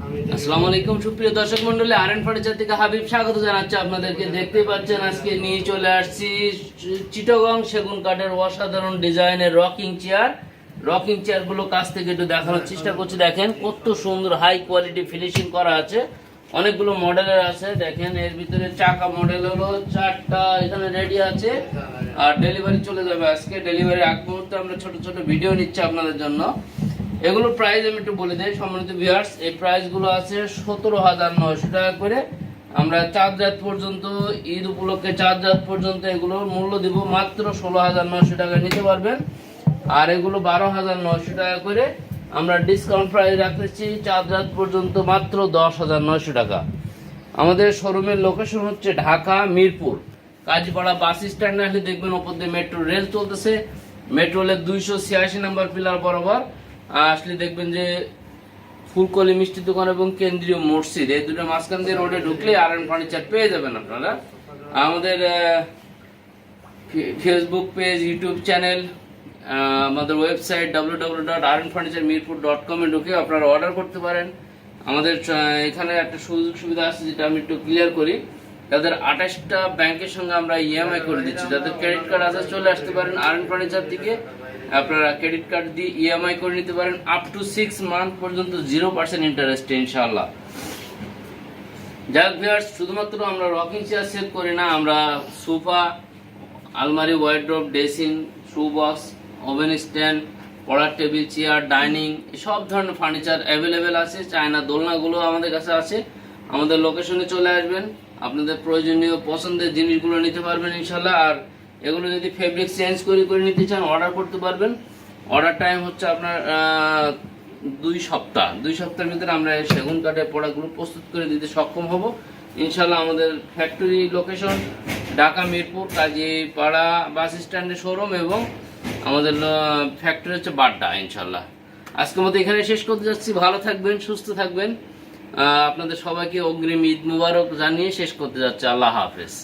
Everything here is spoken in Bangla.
আসসালামু আলাইকুম, সুপ্রিয় দর্শক মন্ডলী আর ফার্নিচার থেকে হাবিব স্বাগত জানাচ্ছি আপনাদেরকে। দেখতে পাচ্ছেন, আজকে নিয়ে চলে আসছি চিটগং সেগুন কাঠের অসাধারণ ডিজাইনের রকিং চেয়ার। রকিং চেয়ারগুলো কাছ থেকে একটু দেখানোর চেষ্টা করছি। দেখেন, কত সুন্দর হাই কোয়ালিটি ফিনিশিং করা আছে। অনেকগুলো মডেলের আছে। দেখেন, এর ভিতরে চাকা মডেল হলো, চারটা এখানে রেডি আছে। আর ডেলিভারি চলে যাবে আজকে। ডেলিভারি আগ মুহূর্তে আমরা ছোট ছোট ভিডিও নিচ্ছি আপনাদের জন্য। এগুলোর প্রাইস আমি একটু বলে দিই, সম্মানিত ভিউয়ার্স এই প্রাইসগুলো আছে সতেরো হাজার নয়শো টাকা করে। আমরা চাঁদ রাত পর্যন্ত, ঈদ উপলক্ষে চাঁদ রাত পর্যন্ত এগুলোর মূল্য দিব মাত্র ষোলো হাজার নয়শো টাকা নিতে পারবেন। আর এগুলো বারো হাজার নয়শো টাকা করে আমরা ডিসকাউন্ট প্রাইস রাখতেছি চাঁদ রাত পর্যন্ত মাত্র দশ হাজার নয়শো টাকা। আমাদের শোরুমের লোকেশন হচ্ছে ঢাকা, মিরপুর। কাজীপাড়া বাস স্ট্যান্ডে দেখবেন ওপর দিয়ে মেট্রো রেল চলতেছে। মেট্রো রেলের দুইশো ছিয়াশি নাম্বার পিলার বরাবর। আসলে দেখবেন যে ফুলকলি মিষ্টি দোকান এবং কেন্দ্রীয় মসজিদ, এই দুটো মাঝখান দিয়ে রোডে ঢুকলে আর ফার্নিচার পেয়ে যাবেন আপনারা। আমাদের ফেসবুক পেজ ইউটিউব চ্যানেল আমাদের website W W dot R furniture Mirpur dot কমে ঢুকে আপনারা অর্ডার করতে পারেন। আমাদের এখানে একটা সুযোগ সুবিধা আছে যেটা আমি একটু ক্লিয়ার করি। তাদের আঠাশটা ব্যাংকের সঙ্গে আমরা ইএমআই করে দিচ্ছি। যাদের ক্রেডিট কার্ড আছে, চলে আসতে পারেন আর এন ফার্নিচার থেকে। আপনারা ক্রেডিট কার্ড দিয়ে ইএমআই করে নিতে পারেন আপ টু সিক্স মান্থ পর্যন্ত জিরো পার্সেন্ট ইন্টারেস্টে ইনশাআল্লাহ। যাক ভিউয়ার্স শুধুমাত্র আমরা রকিং চেয়ার সেল করি না, আমরা সোফা আলমারি wardrobe dressing shoe box oven stand পড়ার টেবিল চেয়ার ডাইনিং সব ধরনের ফার্নিচার অ্যাভেলেবেল আছে। চায়না দোলনাগুলো আমাদের কাছে আছে। আমাদের লোকেশনে চলে আসবেন। আপনাদের প্রয়োজনীয় পছন্দের জিনিসগুলো নিতে পারবেন ইনশাল্লাহ আর এগুলো যদি ফেব্রিক চেঞ্জ করে করে নিতে চান অর্ডার করতে পারবেন। অর্ডার টাইম হচ্ছে আপনার দুই সপ্তাহ। দুই সপ্তাহের ভিতরে আমরা সেগুন কাঠের প্রোডাক্টগুলো প্রস্তুত করে দিতে সক্ষম হব। ইনশাল্লাহ আমাদের factory location Dhaka, Mirpur Kazipara bus স্ট্যান্ডের শোরুম এবং আমাদের ফ্যাক্টরি হচ্ছে বাড্ডা ইনশাল্লাহ আজকের মতো এখানে শেষ করতে যাচ্ছি। ভালো থাকবেন, সুস্থ থাকবেন। আপনাদের সবাইকে অগ্রিম ঈদ মুবারক জানিয়ে শেষ করতে যাচ্ছে। আল্লাহ হাফেজ।